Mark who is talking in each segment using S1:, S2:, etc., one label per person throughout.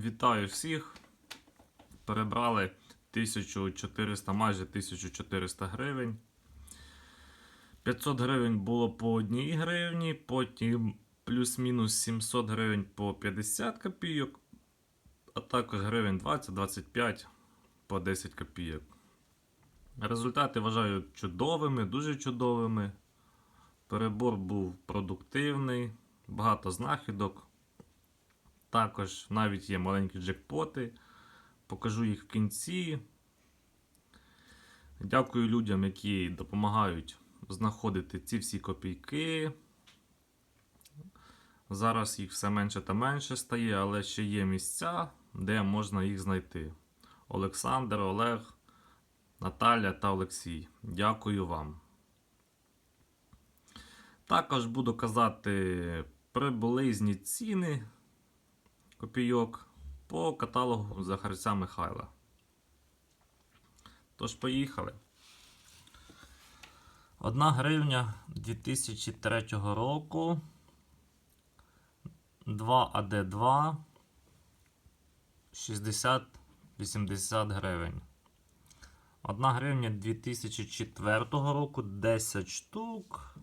S1: Вітаю всіх. Перебрали 1400, майже 1400 гривень. 500 гривень було по одній гривні, потім плюс-мінус 700 гривень по 50 копійок, а також гривень 20-25 по 10 копійок. Результати вважаю чудовими, дуже чудовими. Перебор був продуктивний, багато знахідок. Також навіть є маленькі джекпоти. Покажу їх в кінці. Дякую людям, які допомагають знаходити ці всі копійки. Зараз їх все менше та менше стає, але ще є місця, де можна їх знайти. Олександр, Олег, Наталя та Олексій. Дякую вам. Також буду казати приблизні ціни копійок по каталогу Захарця Михайла. Тож, поїхали. 1 гривня 2003 року. 2 АД2 60-80 гривень. 1 гривня 2004 року 10 штук.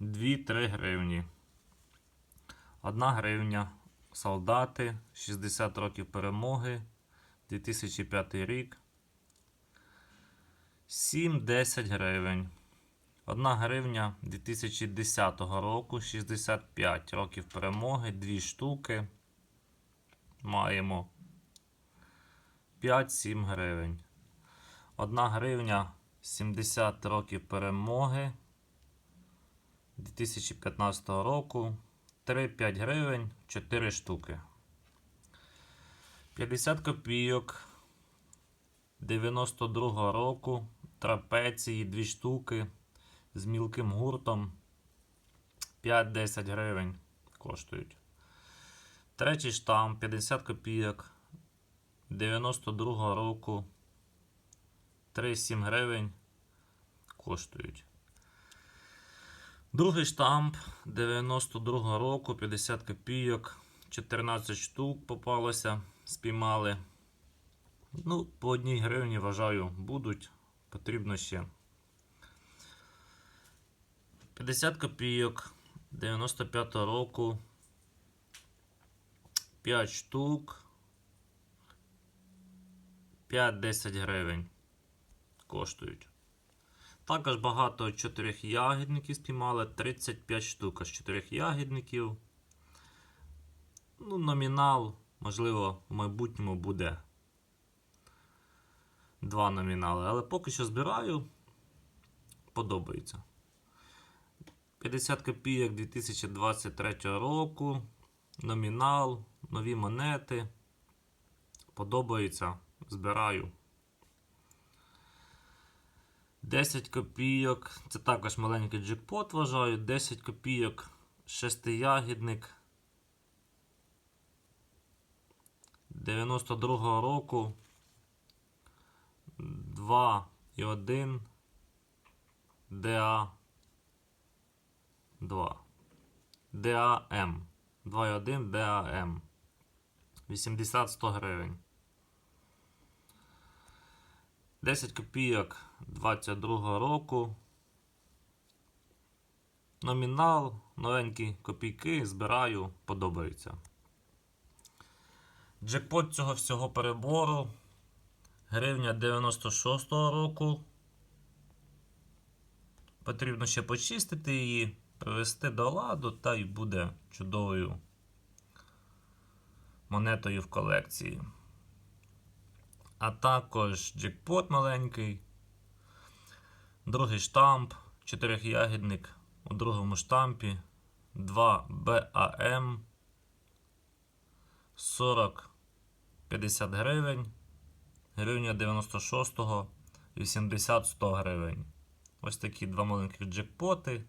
S1: 2-3 гривні. 1 гривня солдати 60 років перемоги 2005 рік. 7-10 гривень. 1 гривня 2010 року 65 років перемоги, 2 штуки. Маємо 5-7 гривень. 1 гривня 70 років перемоги 2015 року. 3-5 гривень 4 штуки. 50 копійок 92 року. Трапеції 2 штуки з мілким гуртом 5-10 гривень коштують. Третій штамп 50 копійок 92 року 3-7 гривень коштують. Другий штамп 92 року 50 копійок 14 штук попалося, спіймали. Ну, по одній гривні вважаю, будуть. Потрібно ще. 50 копійок 95 року. 5 штук. 5-10 гривень коштують. Також багато чотирьох ягідників спіймали 35 штук з чотирьох ягідників. Ну, номінал, можливо, в майбутньому буде два номінали. Але поки що збираю, подобається. 50 копійок 2023 року. Номінал, нові монети. Подобається. Збираю. 10 копійок. Це також маленький джекпот, вважаю. 10 копійок, шестиягідник. 92-го року. 2 і 1 ДА 2. ДАМ. 2 і 1 ДАМ. 80-100 гривень. 10 копійок 22 року. Номінал, новенькі копійки, збираю, подобається. Джекпот цього всього перебору. Гривня 96-го року. Потрібно ще почистити її, привести до ладу, та й буде чудовою монетою в колекції. А також джекпот маленький. Другий штамп, чотирьохягідник у другому штампі. 2 БАМ 40 50 гривень. Гривня 96-го 80-100 гривень. Ось такі два маленьких джекпоти.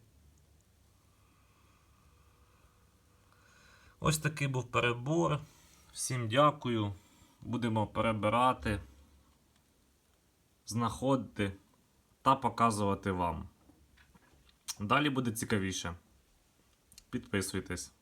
S1: Ось такий був перебор. Всім дякую. Будемо перебирати, знаходити та показувати вам. Далі буде цікавіше. Підписуйтесь.